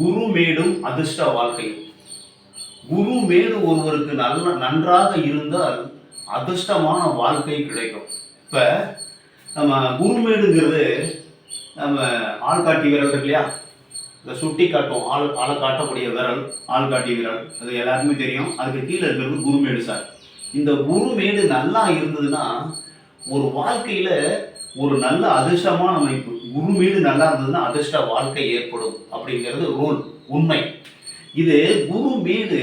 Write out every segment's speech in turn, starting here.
குரு மேடும் அதிர்ஷ்ட வாழ்க்கையும் குரு மேடு ஒருவருக்கு நல்ல நன்றாக இருந்தால் அதிர்ஷ்டமான வாழ்க்கை கிடைக்கும். இப்போ நம்ம குருமேடுங்கிறது நம்ம ஆள்காட்டி விரல் இருக்கு இல்லையா? இந்த சுட்டி காட்டும் ஆள் ஆளை காட்டக்கூடிய விரல் ஆள்காட்டி விரல். அது எல்லாருக்குமே தெரியும். அதுக்கு கீழே இருக்கிறது குருமேடு சார். இந்த குருமேடு நல்லா இருந்ததுன்னா ஒரு வாழ்க்கையில் ஒரு நல்ல அதிர்ஷ்டமான அமைப்பு குருமேடு நல்லா இருந்ததுன்னா அதிர்ஷ்ட வாழ்க்கை ஏற்படும் அப்படிங்கிறது ரூல் உண்மை. இது குரு மீடு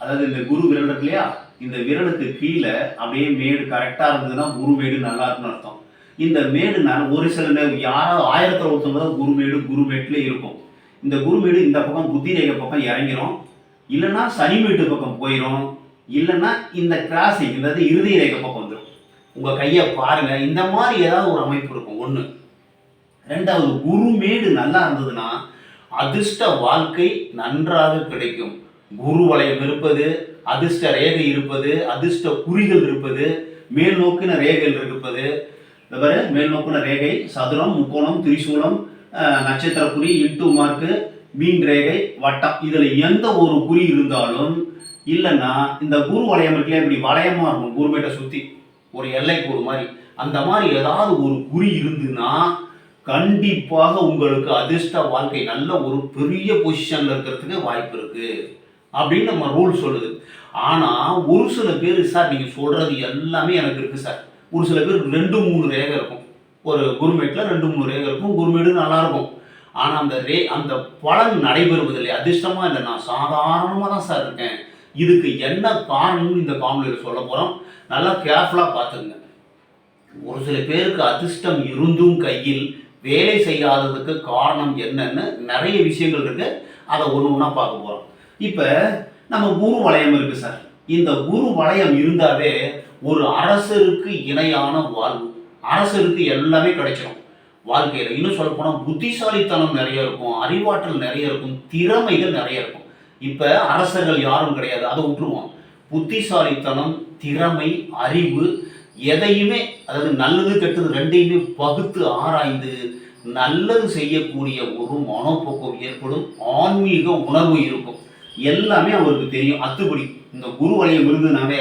அதாவது இந்த குரு விரல் இருக்கு இல்லையா இந்த விரலுக்கு கீழே அப்படியே மேடு கரெக்டாக இருந்ததுன்னா குரு மேடு நல்லா இருக்குன்னு அர்த்தம். இந்த மேடுனால் ஒரு சில நேரம் யாராவது ஆயிரத்தில் ஒருத்தவங்க தான் குருமேடு குருமேட்டில் இருக்கும். இந்த குருமேடு இந்த பக்கம் புத்தி ரேகை பக்கம் இறங்கிரும். இல்லைன்னா சனிமேட்டு பக்கம் போயிடும் இல்லைன்னா இந்த கிராசிங் அதாவது இறுதி ரேகை பக்கம் வந்துடும் உங்கள் கையை பாருங்கள் இந்த மாதிரி ஏதாவது ஒரு அமைப்பு இருக்கும். ஒன்று ரெண்டாவது குருமேடு நல்லா இருந்ததுன்னா அதிர்ஷ்ட வாழ்க்கை நன்றாக கிடைக்கும். குரு வளையம் இருப்பது அதிர்ஷ்ட ரேகை இருப்பது அதிர்ஷ்ட குறிகள் இருப்பது மேல் நோக்கின ரேகைகள் இருப்பது. இந்த பாரு மேல் நோக்கின ரேகை சதுரம் முக்கோணம் திரிசூலம் நட்சத்திர குறி இன்ட்டு மார்க்கு மீன் ரேகை வட்டம். இதில் எந்த ஒரு குறி இருந்தாலும் இல்லைன்னா இந்த குரு வளையம் இருக்குல்ல இப்படி வளையமாக இருக்கும் குருமேட்டை சுற்றி ஒரு எல்லை கோடு மாதிரி. அந்த மாதிரி ஏதாவது ஒரு குறி இருந்துன்னா கண்டிப்பாக உங்களுக்கு அதிர்ஷ்ட வாழ்க்கை நல்ல ஒரு பெரிய பொசிஷன்ல இருக்கிறதுக்கு வாய்ப்பு இருக்கு. அப்படின்னு நம்ம ரூல் சொல்லுது. ஆனா ஒரு சில பேர் சார் நீங்க சொல்றது எல்லாமே எனக்கு இருக்கு சார் ஒரு சில பேர் ரெண்டு மூணு ரேகை இருக்கும். ஒரு குருமேட்ல ரெண்டு மூணு ரேகை இருக்கும். குருமேடு நல்லா இருக்கும். ஆனா அந்த ரே அந்த பலன் நடைபெறுவதில்லை. அதிர்ஷ்டமா இல்லை. நான் சாதாரணமாக தான் சார் இருக்கேன். இதுக்கு என்ன காரணம்னு இந்த காமெடியில் சொல்ல போகிறோம் நல்லா கேர்ஃபுல்லாக பார்த்துங்க ஒரு சில பேருக்கு அதிர்ஷ்டம் இருந்தும் கையில் வேலை செய்யாததுக்கு காரணம் என்னன்னு நிறைய விஷயங்கள் இருக்கு. அதை ஒன்று ஒன்றா பார்க்க போகிறோம் இப்போ நம்ம குரு வளையம் இருக்குது சார். இந்த குரு வளையம் இருந்தாவே ஒரு அரசருக்கு இணையான வாழ்வு. அரசருக்கு எல்லாமே கிடைச்சிடும் வாழ்க்கையில் இன்னும் சொல்ல போனால் புத்திசாலித்தனம் நிறைய இருக்கும் அறிவாற்றல் நிறைய இருக்கும் திறமைகள் நிறைய இருக்கும். இப்போ அரசர்கள் யாரும் கிடையாது. அதை விட்டுருவோம். புத்திசாலித்தனம் திறமை அறிவு எதையுமே அதாவது நல்லது கெட்டது ரெண்டையுமே பகுத்து ஆராய்ந்து நல்லது செய்யக்கூடிய ஒரு மனப்போக்கம் ஏற்படும் ஆன்மீக உணர்வு இருக்கும். எல்லாமே அவருக்கு தெரியும். அத்துப்படி இந்த குரு வலையம் இருந்ததுனாலே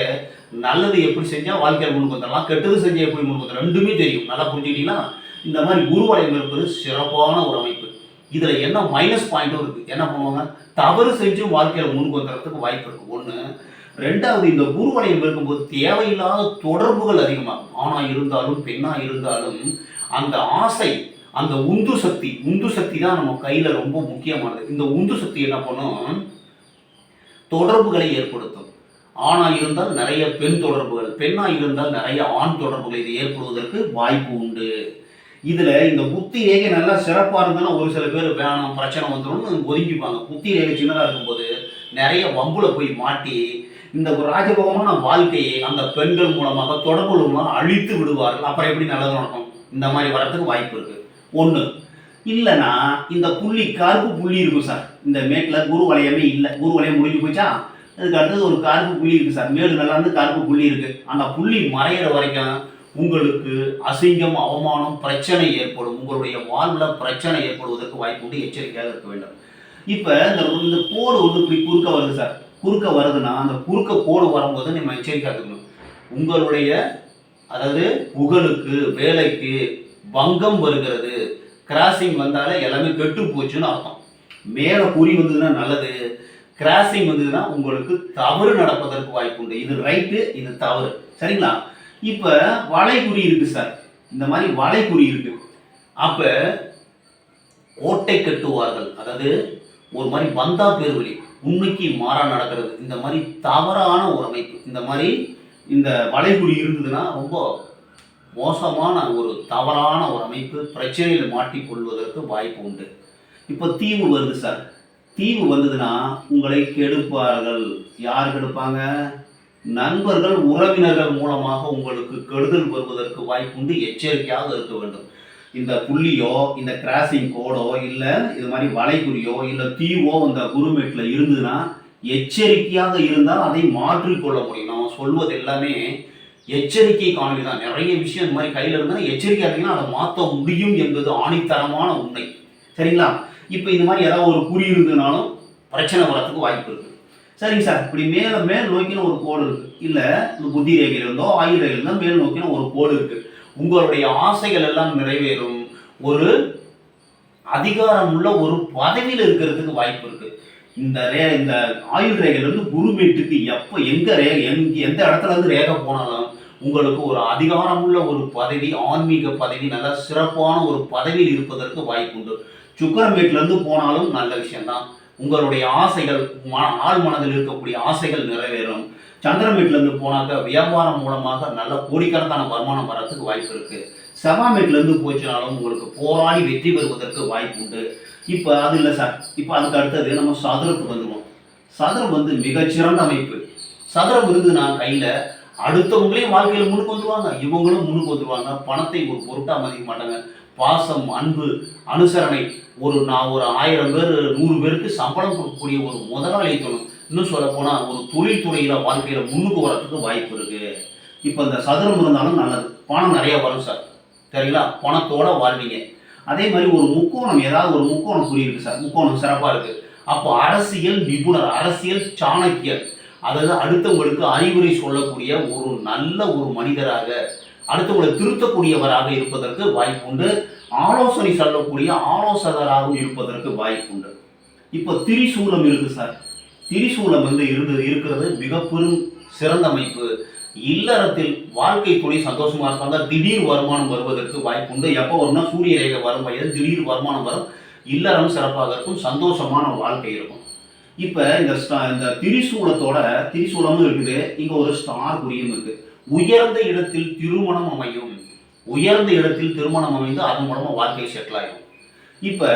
நல்லது எப்படி செஞ்சால் வாழ்க்கையில் முன்னுக்கு வந்துடலாம் கெட்டது செஞ்சால் எப்படி முன்னுக்கு வந்துடலாம் ரெண்டுமே தெரியும். நல்லா புரிஞ்சுக்கிட்டீங்கன்னா இந்த மாதிரி குரு வலையம் இருப்பது சிறப்பான ஒரு அமைப்பு. இதில் என்ன மைனஸ் பாயிண்ட்டும் இருக்குது என்ன பண்ணுவாங்க? தவறு செஞ்சும் வாழ்க்கையில் முன்னுக்கு வந்துடுறதுக்கு வாய்ப்பு இருக்குது ஒன்று ரெண்டாவது இந்த குரு வளையம் இருக்கும்போது தேவையில்லாத தொடர்புகள் அதிகமாகும். ஆணாக இருந்தாலும் பெண்ணாக இருந்தாலும் அந்த ஆசை அந்த உந்து சக்தி உந்து சக்தி தான் நம்ம கையில் ரொம்ப முக்கியமானது. இந்த உந்து சக்தி என்ன பண்ணும்? தொடர்புகளை ஏற்படுத்தும். ஆணாக இருந்தால் நிறைய பெண் தொடர்புகள் பெண்ணாக இருந்தால் நிறைய ஆண் தொடர்புகள். இது ஏற்படுவதற்கு வாய்ப்பு உண்டு. இதில் இந்த புத்தி ரேகை நல்லா சிறப்பாக இருந்தாலும் ஒரு சில பேர் வேணாம் பிரச்சனை வந்துடும் ஒதுக்கிப்பாங்க. புத்தி ரேகை சின்னதாக இருக்கும்போது நிறைய வம்புல போய் மாட்டி இந்த ஒரு ராஜபோகமான வாழ்க்கையை அந்த பெண்கள் மூலமாக தொடர்பு மூலமாக அழித்து விடுவார்கள். அப்புறம் எப்படி நல்லது நடக்கும்? இந்த மாதிரி வரத்துக்கு வாய்ப்பு இருக்குது ஒன்று இல்லைன்னா இந்த புள்ளி கருப்பு புள்ளி இருக்கும் சார். இந்த மேட்டில் குரு வளையமே இல்லை. குரு வளையம் முடிஞ்சு போச்சா? அதுக்கு அடுத்தது ஒரு கருப்பு புள்ளி இருக்குது சார். மேடு நல்லா இருந்து கருப்பு புள்ளி இருக்குது அந்த புள்ளி மறையிற வரைக்கும் உங்களுக்கு அசிங்கம் அவமானம் பிரச்சனை ஏற்படும். உங்களுடைய வாழ்வில் பிரச்சனை ஏற்படுவதற்கு வாய்ப்பு உண்டு எச்சரிக்கையாக இருக்க வேண்டும். இப்போ இந்த இந்த கோடு வந்து இப்படி குறுக்க வருது சார். குறுக்க வருதுன்னா அந்த குறுக்க கோடு வரும்போது நம்ம எச்சரிக்கையாக இருக்கணும். உங்களுடைய அதாவது புகழுக்கு வேலைக்கு பங்கம் வருகிறது. கிராசிங் வந்தாலே எல்லாமே கெட்டு போச்சுன்னு அர்த்தம். மேலே குறி வந்ததுன்னா நல்லது. கிராசிங் வந்ததுன்னா உங்களுக்கு தவறு நடப்பதற்கு வாய்ப்பு உண்டு. இது ரைட்டு இது தவறு. சரிங்களா? இப்போ வளைகுறி இருக்கு சார் இந்த மாதிரி வளைகுறி இருக்கு. அப்போ கோட்டை கட்டுவார்கள். அதாவது ஒரு மாதிரி வந்தா பேர்வழி. உண்மைக்கு மாறா நடக்கிறது. இந்த மாதிரி தவறான ஒரு அமைப்பு. இந்த மாதிரி இந்த வளைகுறி இருந்ததுன்னா ரொம்ப மோசமான ஒரு தவறான ஒரு அமைப்பு பிரச்சனையில் மாட்டிக்கொள்வதற்கு வாய்ப்பு உண்டு. இப்போ தீவு வருது சார். தீவு வந்ததுன்னா உங்களை கெடுப்பார்கள். யார் கெடுப்பாங்க? நண்பர்கள் உறவினர்கள் மூலமாக உங்களுக்கு கெடுதல் வருவதற்கு வாய்ப்புண்டு எச்சரிக்கையாக இருக்க வேண்டும். இந்த புள்ளியோ இந்த கிராசிங் கோடோ இல்லை இது மாதிரி வளைகுறியோ இல்லை தீவோ இந்த குருமேட்டில் இருந்ததுன்னா எச்சரிக்கையாக இருந்தால் அதை மாற்றிக்கொள்ள முடியும். நம்ம சொல்வது எல்லாமே எச்சரிக்கை காணொலி தான். நிறைய விஷயம் இந்த மாதிரி கையில் இருந்தால் எச்சரிக்கை இருந்தீங்கன்னா அதை மாற்ற முடியும் என்பது ஆணித்தரமான உண்மை. சரிங்களா? இப்போ இந்த மாதிரி ஏதாவது ஒரு குறி இருந்ததுனாலும் பிரச்சனை வரத்துக்கு வாய்ப்பு இருக்குது சரிங்க சார். இப்படி மேலே மேல் நோக்கின ஒரு கோடு இருக்கு. இல்லை இந்த புத்தி ரேகையில் இருந்தோ ஆயுள் ரேகையில் இருந்தோ மேல் நோக்கின ஒரு கோடு இருக்கு. உங்களுடைய ஆசைகள் எல்லாம் நிறைவேறும். ஒரு அதிகாரம் உள்ள ஒரு பதவியில் இருக்கிறதுக்கு வாய்ப்பு இருக்கு. இந்த ரே இந்த ஆயுள் ரேகையில குரு குருமேட்டுக்கு எப்போ எங்க ரேகை எங்க எந்த இடத்துல இருந்து ரேகை போனாலும் உங்களுக்கு ஒரு அதிகாரமுள்ள ஒரு பதவி ஆன்மீக பதவி நல்ல சிறப்பான ஒரு பதவியில் இருப்பதற்கு வாய்ப்பு உண்டு. சுக்கரம் வீட்டிலேருந்து போனாலும் நல்ல விஷயம்தான். உங்களுடைய ஆசைகள் ஆள் மனதில் இருக்கக்கூடிய ஆசைகள் நிறைவேறும். சந்திரம் வீட்டிலேருந்து போனாக்க வியாபாரம் மூலமாக நல்ல கோடிக்கணக்கான வருமானம் வரத்துக்கு வாய்ப்பு இருக்கு. செவ்வாய் வீட்டிலேருந்து போச்சுனாலும் உங்களுக்கு போராடி வெற்றி பெறுவதற்கு வாய்ப்பு உண்டு. இப்போ அது இல்லை சார். இப்போ அதுக்கு அடுத்தது நம்ம சதுரத்துக்கு வந்துடுவோம் சதுரம் வந்து மிகச்சிறந்த அமைப்பு. சதுரம் இருந்ததுன்னா கையில் அடுத்தவங்களையும் வாழ்க்கையில் முன்னுக்கு வந்துருவாங்க. இவங்களும் முன்னுக்கு வந்துருவாங்க. பணத்தை ஒரு பொருட்டாக மதிக்க மாட்டாங்க. பாசம் அன்பு அனுசரணை. ஒரு நான் ஒரு ஆயிரம் பேர் நூறு பேருக்கு சம்பளம் கொடுக்கக்கூடிய ஒரு முதலாளித்துவம் இன்னும் சொல்ல போனால் ஒரு தொழில்துறையில் வாழ்க்கையில் முன்னுக்கு வரத்துக்கு வாய்ப்பு இருக்கு. இப்போ இந்த சதுரம் இருந்தாலும் நல்லது. பணம் நிறையா வரும் சார். சரிங்களா? பணத்தோட வாழ்வீங்க. அதே மாதிரி ஒரு முக்கோணம் ஏதாவது ஒரு முக்கோணம் குறி சார். முக்கோணம் சிறப்பாக இருக்கு. அப்போ அரசியல் நிபுணர் அரசியல் சாணக்கியர். அதாவது அடுத்தவங்களுக்கு அறிவுரை சொல்லக்கூடிய ஒரு நல்ல ஒரு மனிதராக அடுத்தவங்களை திருத்தக்கூடியவராக இருப்பதற்கு வாய்ப்புண்டு. ஆலோசனை சொல்லக்கூடிய ஆலோசகராகவும் இருப்பதற்கு வாய்ப்புண்டு. இப்போ திரிசூலம் இருக்குது சார். திரிசூலம் வந்து இருந்தது இருக்கிறது மிக பெரும் சிறந்த அமைப்பு இல்லறத்தில் வாழ்க்கை துணை சந்தோஷமா இருப்பாங்க திடீர் வருமானம் வருவதற்கு வாய்ப்பு உண்டு எப்போ வரும்னா சூரிய ரேகை வரும் வயது திடீர் வருமானம் வரும். இல்லறம் சிறப்பாக இருக்கும் சந்தோஷமான வாழ்க்கை இருக்கும். இப்போ இந்த ஸ்டா- இந்த திரிசூலத்தோட திரிசூலமும் இருக்குது. இங்கே ஒரு ஸ்டார் குறியும் இருக்கு. உயர்ந்த இடத்தில் திருமணம் அமையும். உயர்ந்த இடத்தில் திருமணம் அமைந்து அதன் மூலமாக வாழ்க்கை செட்டில் ஆகும் இப்போ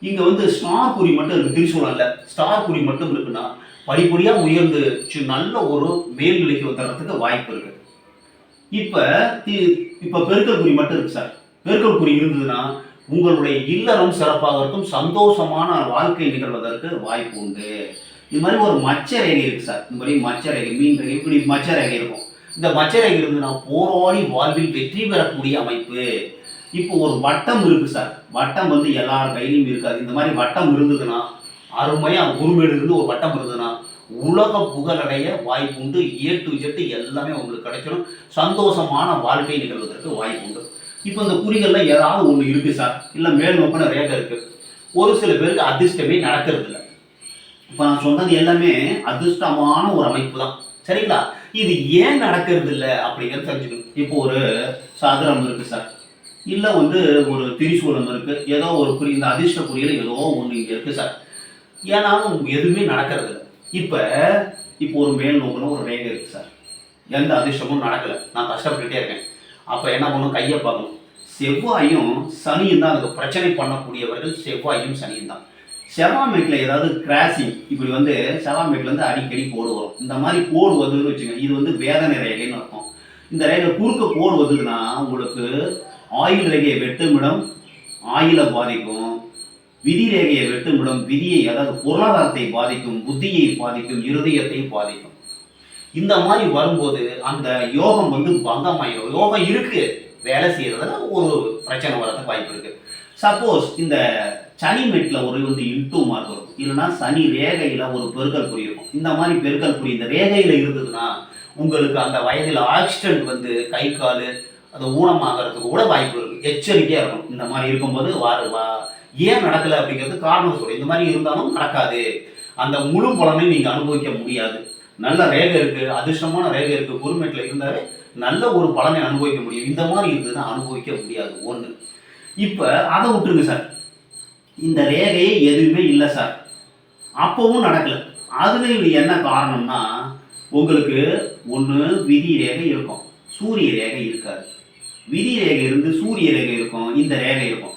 இங்கே வந்து ஸ்டார் குறி மட்டும் இருக்கு. திரிசூலம் இல்லை. ஸ்டார் குறி மட்டும் இருக்குன்னா படிப்படியாக உயர்ந்து நல்ல ஒரு மேல்நிலைக்கு வந்துடுறதுக்கு வாய்ப்பு இருக்கு. இப்போ தி- இப்போ பெருக்கல் குறி மட்டும் இருக்கு சார். பெருக்கல் குறி இருந்ததுன்னா உங்களுடைய இல்லறம் சிறப்பாக இருக்கும் சந்தோஷமான வாழ்க்கை நிகழ்வதற்கு வாய்ப்பு உண்டு. இது மாதிரி ஒரு மச்ச ரேகை இருக்கு சார். இந்த மாதிரி மச்ச ரேகை மீன் ரேகை இப்படி மச்ச ரேகை இருக்கும். இந்த மச்ச ரேகை நான் போராடி வாழ்வில் வெற்றி பெறக்கூடிய அமைப்பு. இப்போ ஒரு வட்டம் இருக்கு சார். வட்டம் வந்து எல்லார் கையிலும் இருக்காது. இந்த மாதிரி வட்டம் இருந்ததுன்னா அருமையா குருமேடு இருந்து ஒரு வட்டம் இருந்ததுன்னா உலக புகழடைய வாய்ப்பு உண்டு. ஏ டு ஜெட்டு எல்லாமே உங்களுக்கு கிடைச்சிடும். சந்தோஷமான வாழ்க்கை நிகழ்வதற்கு வாய்ப்பு உண்டு. இப்போ இந்த குறிகளில் ஏதாவது ஒன்று இருக்குது சார். இல்லை மேல் நோக்கின ரேகை இருக்குது ஒரு சில பேருக்கு அதிர்ஷ்டமே நடக்கிறது இல்லை இப்போ நான் சொன்னது எல்லாமே அதிர்ஷ்டமான ஒரு அமைப்பு தான். சரிங்களா? இது ஏன் நடக்கிறது இல்லை அப்படிங்கிறத தெரிஞ்சுக்கணும். இப்போ ஒரு சதுரம் இருக்குது சார். இல்லை வந்து ஒரு திரிசூலம் இருக்குது ஏதோ ஒரு குறி இந்த அதிர்ஷ்ட குறியில் ஏதோ ஒன்று இங்கே இருக்குது சார். ஏன்னாலும் எதுவுமே நடக்கிறது இல்லை இப்போ இப்போ ஒரு மேல் நோக்கின ஒரு ரேகை இருக்குது சார். எந்த அதிர்ஷ்டமும் நடக்கலை. நான் கஷ்டப்பட்டுட்டே இருக்கேன். அப்போ என்ன பண்ணணும் கையை பார்க்கணும். செவ்வாயும் சனியும் தான் அதுக்கு பிரச்சனை பண்ணக்கூடியவர்கள். செவ்வாயும் சனியும் தான். செவாமேட்டில் ஏதாவது கிராசிங் இப்படி வந்து செவ்வாமேட்டில் வந்து அடிக்கடி கோடு வரும். இந்த மாதிரி கோடு வந்ததுன்னு வச்சுங்க இது வந்து வேதனை ரேகைன்னு அர்த்தம். இந்த ரேகை குறுக்க கோடு வந்ததுன்னா உங்களுக்கு ஆயுள் ரேகையை வெட்டுமிடம் ஆயுளை பாதிக்கும். விதி ரேகையை வெட்டுமிடம் விதியை அதாவது பொருளாதாரத்தை பாதிக்கும் புத்தியை பாதிக்கும் இருதயத்தை பாதிக்கும். இந்த மாதிரி வரும்போது அந்த யோகம் வந்து பங்கமாயிடும் யோகம் இருக்கு. வேலை செய்யறதுல ஒரு பிரச்சனை வரதுக்கு வாய்ப்பு இருக்கு. சப்போஸ் இந்த சனி மெட்ல ஒரு வந்து இன்டூ மார்க் இருக்கும் இல்லைன்னா சனி ரேகையில ஒரு பெருக்கல் குறி இந்த மாதிரி பெருக்கல் குறி இந்த ரேகையில இருந்ததுன்னா உங்களுக்கு அந்த வயதில் ஆக்சிடென்ட் வந்து கை கால் அது ஊனமாகறதுக்கு கூட வாய்ப்பு இருக்கு. எச்சரிக்கையா இருக்கும் இந்த மாதிரி இருக்கும்போது வாரு வா ஏன் நடக்கல அப்படிங்கிறது காரணம் சொல்றேன். இந்த மாதிரி இருந்தாலும் நடக்காது. அந்த முழு பலனை நீங்க அனுபவிக்க முடியாது. நல்ல ரேகை இருக்கு அதிர்ஷ்டமான ரேகை இருக்கு குருமேட்டில் இருந்தாலே நல்ல ஒரு பலனை அனுபவிக்க முடியும். இந்த மாதிரி இருந்ததுன்னா அனுபவிக்க முடியாது. ஒன்று இப்போ அதை விட்டுருங்க சார். இந்த ரேகையே எதுவுமே இல்லை சார். அப்பவும் நடக்கல. இது என்ன காரணம்னா உங்களுக்கு ஒன்று விதி ரேகை இருக்கும். சூரிய ரேகை இருக்காது. விதி ரேகை இருந்து சூரிய ரேகை இருக்கும். இந்த ரேகை இருக்கும்.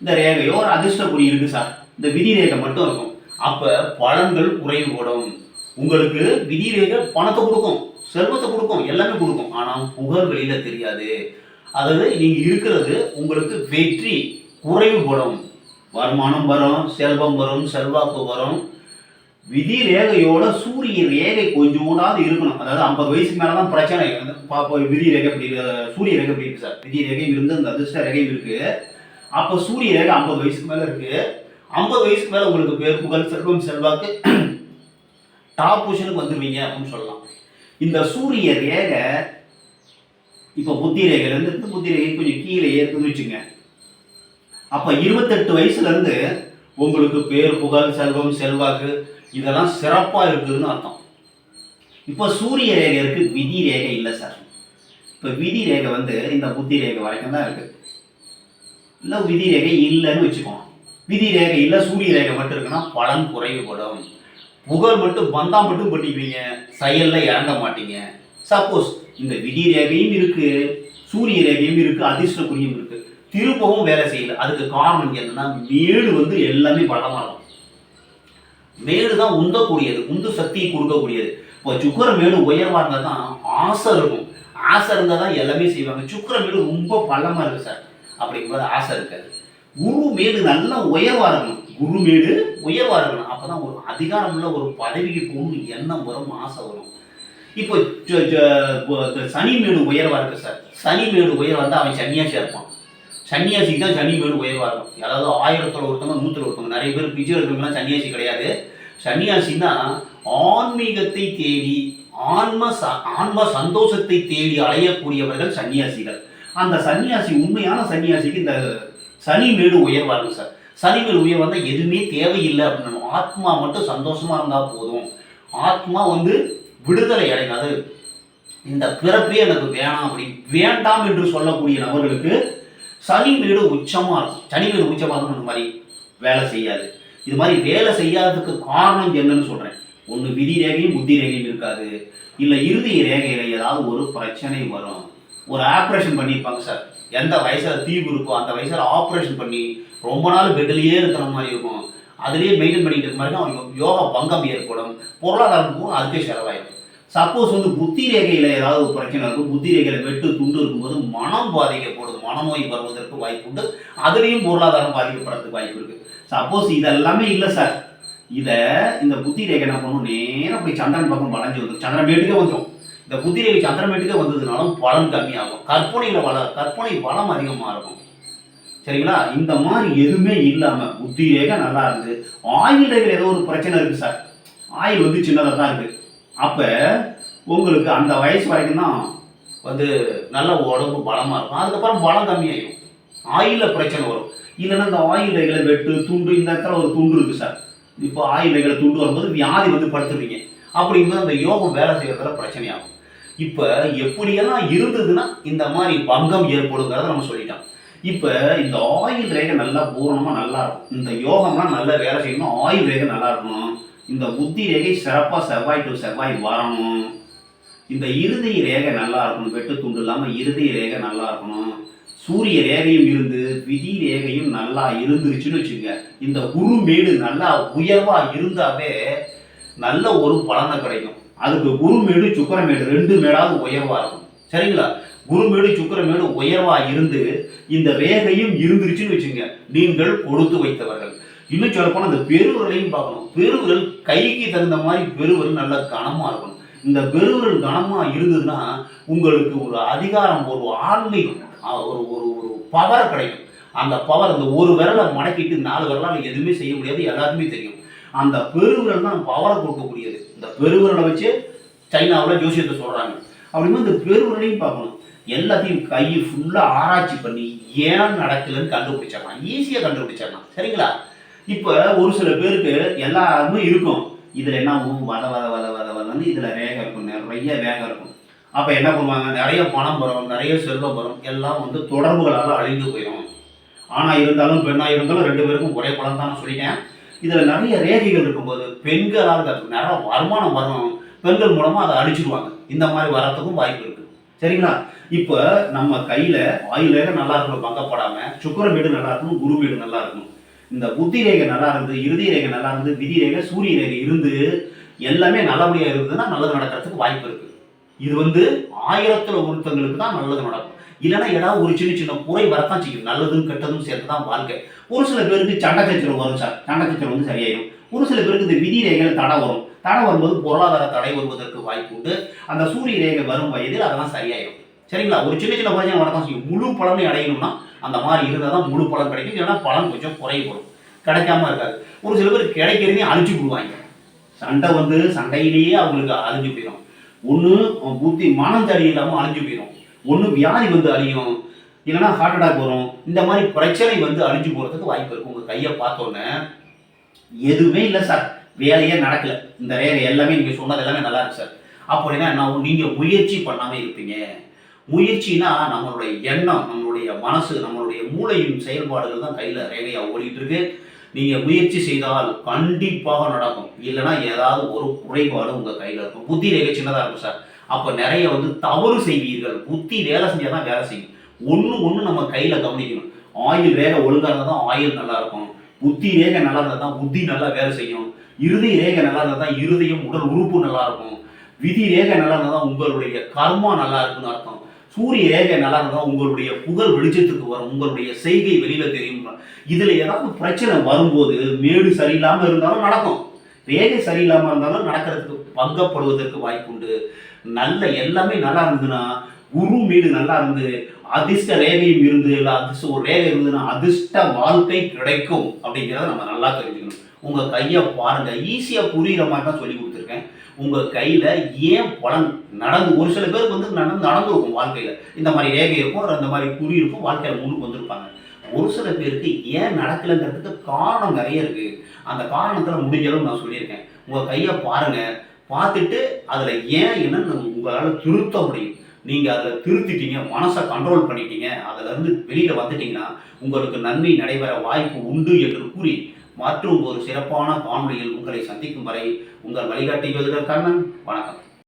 இந்த ரேகையோ ஒரு அதிர்ஷ்ட இருக்குது சார். இந்த விதி ரேகை மட்டும் இருக்கும். அப்ப பலன்கள் குறைவுபடும் உங்களுக்கு விதி ரேகை பணத்தை கொடுக்கும் செல்வத்தை கொடுக்கும் எல்லாமே கொடுக்கும். ஆனால் புகழ் வெளியில் தெரியாது. அதாவது நீங்கள் இருக்கிறது உங்களுக்கு வெற்றி குறைவுபடும் வருமானம் வரும் செல்வம் வரும் செல்வாக்கு வரும். விதி ரேகையோட சூரிய ரேகை கொஞ்சோண்டாவது இருக்கணும். அதாவது ஐம்பது வயசுக்கு மேலே தான் பிரச்சனை பாப்பா விதி ரேகை அப்படி சூரிய ரேகை அப்படி இருக்கு சார்? விதி ரேகையும் இருந்து அந்த அதிர்ஷ்ட ரேகையும் இருக்கு. அப்போ சூரிய ரேகை ஐம்பது வயசுக்கு மேலே இருக்கு. ஐம்பது வயசுக்கு மேலே உங்களுக்கு பேர் புகழ் செல்வம் செல்வாக்கு டாப் பொசிஷனுக்கு வந்துருவீங்க அப்படின்னு சொல்லலாம். இந்த சூரிய ரேகை இப்போ புத்தி ரேகையிலேருந்து புத்தி ரேகை கொஞ்சம் கீழே ஏற்குன்னு வச்சுங்க. அப்போ இருபத்தெட்டு வயசுலேருந்து உங்களுக்கு பேர் புகழ் செல்வம் செல்வாக்கு இதெல்லாம் சிறப்பாக இருக்குதுன்னு அர்த்தம். இப்போ சூரிய ரேகை இருக்கு விதி ரேகை இல்லை சார். இப்போ விதி ரேகை வந்து இந்த புத்தி ரேகை வரைக்கும் தான் இருக்குது இல்லை விதி ரேகை இல்லைன்னு வச்சுக்கோங்க. விதி ரேகை இல்லை சூரிய ரேகை மட்டும் இருக்குன்னா பலன் குறைவுபடும். முகர் மட்டும் பந்தா மட்டும் பண்ணிக்குவீங்க செயல்ல இறங்க மாட்டீங்க. சப்போஸ் இந்த விதி ரேகையும் இருக்கு சூரிய ரேகையும் இருக்கு அதிர்ஷ்ட குறியும் இருக்கு. திருப்பவும் வேலை செய்யல. அதுக்கு காரணம் என்னன்னா மேடு வந்து எல்லாமே பலமாக இருக்கும். மேடு தான் உந்தக்கூடியது உந்து சக்தியை கொடுக்கக்கூடியது. இப்போ சுக்கர மேடு உயர்வா இருந்தால் தான் ஆசை இருக்கும். ஆசை இருந்தால் தான் எல்லாமே செய்வாங்க. சுக்கர மேடு ரொம்ப பலமாக இருக்கு சார். அப்படிங்கும்போது ஆசை இருக்காது. குரு மேடு நல்லா உயர்வாக இருக்கணும். குரு மேடு. உயர்வா இருக்கணும். அப்பதான் ஒரு அதிகாரமுள்ள ஒரு பதவிக்கு போகணும்னு எண்ணம் வரும் ஆசை வரும். இப்போ சனி மேடு உயர்வா இருக்கு சார். சனி மேடு உயர்வா இருந்தால் அவன் சன்னியாசியா இருப்பான். சன்னியாசிக்கு தான் சனி மேடு உயர்வா இருக்கும். யாராவது ஆயிரத்துல ஒருத்தவங்க நூத்துல ஒருத்தவங்க நிறைய பேர் பிஜி இருக்கிறவங்களாம் சன்னியாசி கிடையாது. சன்னியாசின்னா ஆன்மீகத்தை தேடி ஆன்ம ச- ஆன்ம சந்தோஷத்தை தேடி அலையக்கூடியவர்கள் சன்னியாசிகள். அந்த சன்னியாசி உண்மையான சன்னியாசிக்கு இந்த சனி மேடு உயர்வாக இருக்கும் சார். சனி உயர் வந்தால் எதுவுமே தேவையில்லை அப்படின்னு ஆத்மா மட்டும் சந்தோஷமாக இருந்தால் போதும். ஆத்மா வந்து விடுதலை அடையும் அது இந்த பிறப்பே எனக்கு வேணாம் அப்படி வேண்டாம் என்று சொல்லக்கூடிய நபர்களுக்கு சனி வீடு உச்சமாக இருக்கும். சனி வீடு உச்சமாக இருக்கும் இந்த மாதிரி வேலை செய்யாது. இது மாதிரி வேலை செய்யாததுக்கு காரணம் என்னன்னு சொல்கிறேன் ஒன்று விதி ரேகையும் புத்தி ரேகையும் இருக்காது. இல்லை இறுதி ரேகையில் ஏதாவது ஒரு பிரச்சனை வரும். ஒரு ஆப்ரேஷன் பண்ணியிருப்பாங்க சார். எந்த வயசில் தீவு இருக்கோ அந்த வயசில் ஆப்ரேஷன் பண்ணி ரொம்ப நாள் பெட்லேயே இருக்கிற மாதிரி இருக்கும். அதுலேயே மெயின்டைன் பண்ணிட்டு இருக்க மாதிரி அவங்க யோகா பங்கம் ஏற்படும். பொருளாதாரத்துக்கும் அதுக்கே செலவாயிடும். சப்போஸ் வந்து புத்தி ரேகையில் ஏதாவது ஒரு பிரச்சனை இருக்கும். புத்தி ரேகையில் வெட்டு துண்டு இருக்கும்போது மனம் பாதிக்கப்படுது மனநோய் வருவதற்கு வாய்ப்பு உண்டு. அதுலேயும் பொருளாதாரம் பாதிக்கப்படுறதுக்கு வாய்ப்பு இருக்குது சப்போஸ் இதெல்லாமே இல்லை சார். இதை இந்த புத்தி ரேகை என்ன பண்ணும்? நேராக போய் சந்திரன் பக்கம் வளைஞ்சு வந்துடும் சந்திரன் மேட்டுக்கே வந்துடும் இந்த புத்தி ரேகை வந்ததுனாலும் பலன் கம்மியாகும். கற்பனையில் வள கற்பனை பலம் அதிகமாக இருக்கும். சரிங்களா? இந்த மாதிரி எதுவுமே இல்லாமல் புத்தி ரேகை நல்லா இருந்து ஆயில் ரேகையில் ஏதோ ஒரு பிரச்சனை இருக்குது சார். ஆயுள் வந்து சின்னதாக தான் இருக்குது அப்போ உங்களுக்கு அந்த வயசு வரைக்கும் தான் வந்து நல்ல உடம்பு பலமாக இருக்கும். அதுக்கப்புறம் பலம் கம்மியாயிடும் ஆயிலில் பிரச்சனை வரும். இல்லைன்னா இந்த ஆயில் ரேகையில வெட்டு துண்டு இந்த இடத்துல ஒரு துண்டு இருக்குது சார். இப்போ ஆயில் ரேகையில துண்டு வரும்போது வியாதி வந்து படுத்துருவீங்க அப்படிங்கும்போது அந்த யோகம் வேலை செய்கிறதுல பிரச்சனையாகும். இப்போ எப்படியெல்லாம் இருந்ததுன்னா இந்த மாதிரி பங்கம் ஏற்படுங்கிறத நம்ம சொல்லிட்டோம். இப்போ இந்த ஆயில் ரேகை நல்லா பூரணமாக நல்லா இருக்கும். இந்த யோகம்லாம் நல்லா வேலை செய்யணும். ஆயில் ரேகை நல்லா இருக்கணும். இந்த புத்தி ரேகை சிறப்பாக செவ்வாய் டு செவ்வாய் வரணும். இந்த இறுதி ரேகை நல்லா இருக்கணும். வெட்டு துண்டு இல்லாமல் இறுதி ரேகை நல்லா இருக்கணும். சூரிய ரேகையும் இருந்து விதி ரேகையும் நல்லா இருந்துருச்சுன்னு வச்சுங்க இந்த குரு மேடு நல்லா உயர்வாக இருந்தாவே நல்ல ஒரு பலனை கிடைக்கும். அதுக்கு குருமேடு சுக்கரமேடு ரெண்டு மேடாவது உயர்வா இருக்கும். சரிங்களா? குருமேடு சுக்கரமேடு உயர்வாக உயர்வா இருந்து இந்த ரேகையும் இருந்துருச்சுன்னு வச்சுங்க நீங்கள் கொடுத்து வைத்தவர்கள். இன்னும் சொல்லப்போனால் இந்த பெருவிரலையும் பார்க்கணும். பெருவிரல் கைக்கு தகுந்த மாதிரி பெருவிரல் நல்ல கனமா இருக்கணும். இந்த பெருவிரல் கனமா இருந்ததுன்னா உங்களுக்கு ஒரு அதிகாரம் ஒரு ஆன்மீகம் ஒரு ஒரு ஒரு பவர் கிடைக்கும். அந்த பவர் அந்த ஒரு விரலை மடக்கிட்டு நாலு விரலால் எதுவுமே செய்ய முடியாது எல்லாருக்குமே தெரியும். அந்த பெருவிரல் தான் பவரை கொடுக்கக்கூடியது. இந்த பெருவிரலை வச்சு சைனாவில் ஜோசியத்தை சொல்கிறாங்க அப்படிங்கும்போது இந்த பெருவிரலையும் பார்க்கணும். எல்லாத்தையும் கை ஃபுல்லாக ஆராய்ச்சி பண்ணி ஏன் நடக்கலன்னு கண்டுபிடிச்சிடலாம். ஈஸியாக கண்டுபிடிச்சிடலாம். சரிங்களா? இப்போ ஒரு சில பேருக்கு எல்லாருமே இருக்கும். இதில் என்ன ஆகும் வத வத வத வத வதன்னு இதில் வேகம் இருக்கும். நிறைய வேகம் இருக்கும். அப்போ என்ன பண்ணுவாங்க? நிறைய பணம் வரும் நிறைய செல்வம் வரும். எல்லாம் வந்து தொடர்புகளால் அழிந்து போயிடும் ஆனால் இருந்தாலும் பெண்ணாக இருந்தாலும் ரெண்டு பேருக்கும் ஒரே பலன் தான் நான் சொல்லிட்டேன். இதில் நிறைய ரேகைகள் இருக்கும்போது பெண்களால் நிறைய வருமானம் வரும் பெண்கள் மூலமாக அதை அழிச்சிடுவாங்க இந்த மாதிரி வரத்துக்கும் வாய்ப்பு இருக்கு. சரிங்களா? இப்போ நம்ம கையில் ஆயுள் ரேகை நல்லா இருக்கணும் பங்கப்படாமல் சுக்கர வீடு நல்லா இருக்கணும் குரு வீடு நல்லா இருக்கணும். இந்த புத்தி ரேகை நல்லா இருந்து இறுதி ரேகை நல்லா இருந்து விதி ரேகை சூரிய ரேகை இருந்து எல்லாமே நல்லபடியாக இருந்ததுன்னா நல்லது நடக்கிறதுக்கு வாய்ப்பு இருக்கு. இது வந்து ஆயிரத்தில் ஒருத்தங்களுக்கு தான் நல்லது நடக்கும். இல்லைன்னா ஏதாவது ஒரு சின்ன சின்ன குறை வரத்தான் செய்யும். நல்லதும் கெட்டதும் சேர்த்து தான் வாழ்க்கை. ஒரு சில பேருக்கு சண்டை சச்சரவு வரும் சார். சண்டை சச்சரவு வந்து சரியாயிடும் ஒரு சில பேருக்கு இந்த விதி ரேகை தடை வரும். தடை வரும்போது பொருளாதார தடை வருவதற்கு வாய்ப்பு உண்டு. அந்த சூரிய ரேகை வரும் வயதில் அதெல்லாம் சரியாயிடும் சரிங்களா? ஒரு சின்ன சின்ன பிரச்சனை வரதான் செய்யும். முழு பலனை அடையணும்னா அந்த மாதிரி இருந்தால் தான் முழு பலன் கிடைக்கும். இல்லைன்னா பலன் கொஞ்சம் குறைபடும் கிடைக்காம இருக்காது. ஒரு சில பேர் கிடைக்கிறதையும் அழிச்சு விடுவாங்க சண்டை வந்து சண்டையிலேயே அவங்களுக்கு அழிஞ்சு போயிடும். ஒன்று புத்தி மனம் தடி இல்லாமல் அழிஞ்சு போயிடும். ஒன்று வியாதி வந்து அழியும். இல்லைன்னா ஹார்ட் அட்டாக் வரும். இந்த மாதிரி பிரச்சனை வந்து அழிஞ்சு போகிறதுக்கு வாய்ப்பு இருக்கும் உங்கள் கையை பார்த்தோன்னே எதுவுமே இல்லை சார் வேலையே நடக்கல. இந்த ரேகை எல்லாமே நீங்கள் சொன்னது எல்லாமே நல்லா இருக்கு சார் அப்படின்னா என்ன ஆகும்? முயற்சி பண்ணாமல் இருப்பீங்க. முயற்சினா நம்மளுடைய எண்ணம் நம்மளுடைய மனசு நம்மளுடைய மூளையின் செயல்பாடுகள் தான் கையில் ரேகையாக ஓடிட்டு இருக்கு. நீங்கள் முயற்சி செய்தால் கண்டிப்பாக நடக்கும். இல்லைன்னா ஏதாவது ஒரு குறைபாடு உங்கள் கையில் இருக்கும். புத்தி ரேகை சின்னதாக இருக்கும் சார் அப்போ நிறைய வந்து தவறு செய்வீர்கள். புத்தி வேலை செஞ்சால் தான் வேலை செய்யும். ஒன்று ஒன்று நம்ம கையில் கவனிக்கணும். ஆயில் வேக ஒழுங்காக இருந்தால் தான் ஆயில் நல்லா இருக்கும். புத்தி ரேகை நல்லா இருந்தால் தான் புத்தி நல்லா வேலை செய்யும். இறுதி ரேகை நல்லா இருந்தால் தான் இருதயம் உடல் உறுப்பு நல்லா இருக்கும். விதி ரேகை நல்லா இருந்தால் தான் உங்களுடைய கர்மா நல்லா இருக்குன்னு அர்த்தம். சூரிய ரேகை நல்லா இருந்தால் உங்களுடைய புகழ் வெளிச்சத்துக்கு வரும். உங்களுடைய செய்கை வெளியில தெரியும். இதுல ஏதாவது பிரச்சனை வரும்போது மேடு சரியில்லாம இருந்தாலும் நடக்கும். ரேகை சரியில்லாம இருந்தாலும் நடக்கிறதுக்கு பங்கப்படுவதற்கு வாய்ப்புண்டு. நல்ல எல்லாமே நல்லா இருந்ததுன்னா குரு மீடு நல்லா இருந்து அதிர்ஷ்ட ரேகையும் இருந்து இல்லை அதிர்ஷ்ட ஒரு ரேகை இருந்ததுன்னா அதிர்ஷ்ட வாழ்க்கை கிடைக்கும் அப்படிங்கிறத நம்ம நல்லா தெரிஞ்சுக்கணும். உங்கள் கையை பாருங்க. ஈஸியாக புரிகிற மாதிரி தான் சொல்லி கொடுத்துருக்கேன். உங்கள் கையில் ஏன் பலன் நடந்து ஒரு சில பேருக்கு வந்து நடந்து நடந்துருக்கும் வாழ்க்கையில். இந்த மாதிரி ரேகை இருக்கும் அந்த மாதிரி குறி இருக்கும் வாழ்க்கையில் முன்னுக்கு வந்திருப்பாங்க. ஒரு சில பேருக்கு ஏன் நடக்கலைங்கிறதுக்கு காரணம் நிறைய இருக்குது அந்த காரணத்தில் முடிஞ்ச அளவு நான் சொல்லியிருக்கேன். உங்கள் கையை பாருங்கள் பார்த்துட்டு அதில் ஏன் என்னன்னு உங்களால் திருத்த முடியும். நீங்கள் அதில் திருத்திட்டீங்க மனசை கண்ட்ரோல் பண்ணிட்டீங்க அதுலேருந்து வெளியில் வந்துட்டீங்கன்னா உங்களுக்கு நன்மை நடைபெற வாய்ப்பு உண்டு என்று கூறி மற்றும் ஒரு சிறப்பான காணொலியில் உங்களை சந்திக்கும் வரை உங்கள் வழிகாட்டி ஜோதிடர் கண்ணன். வணக்கம்.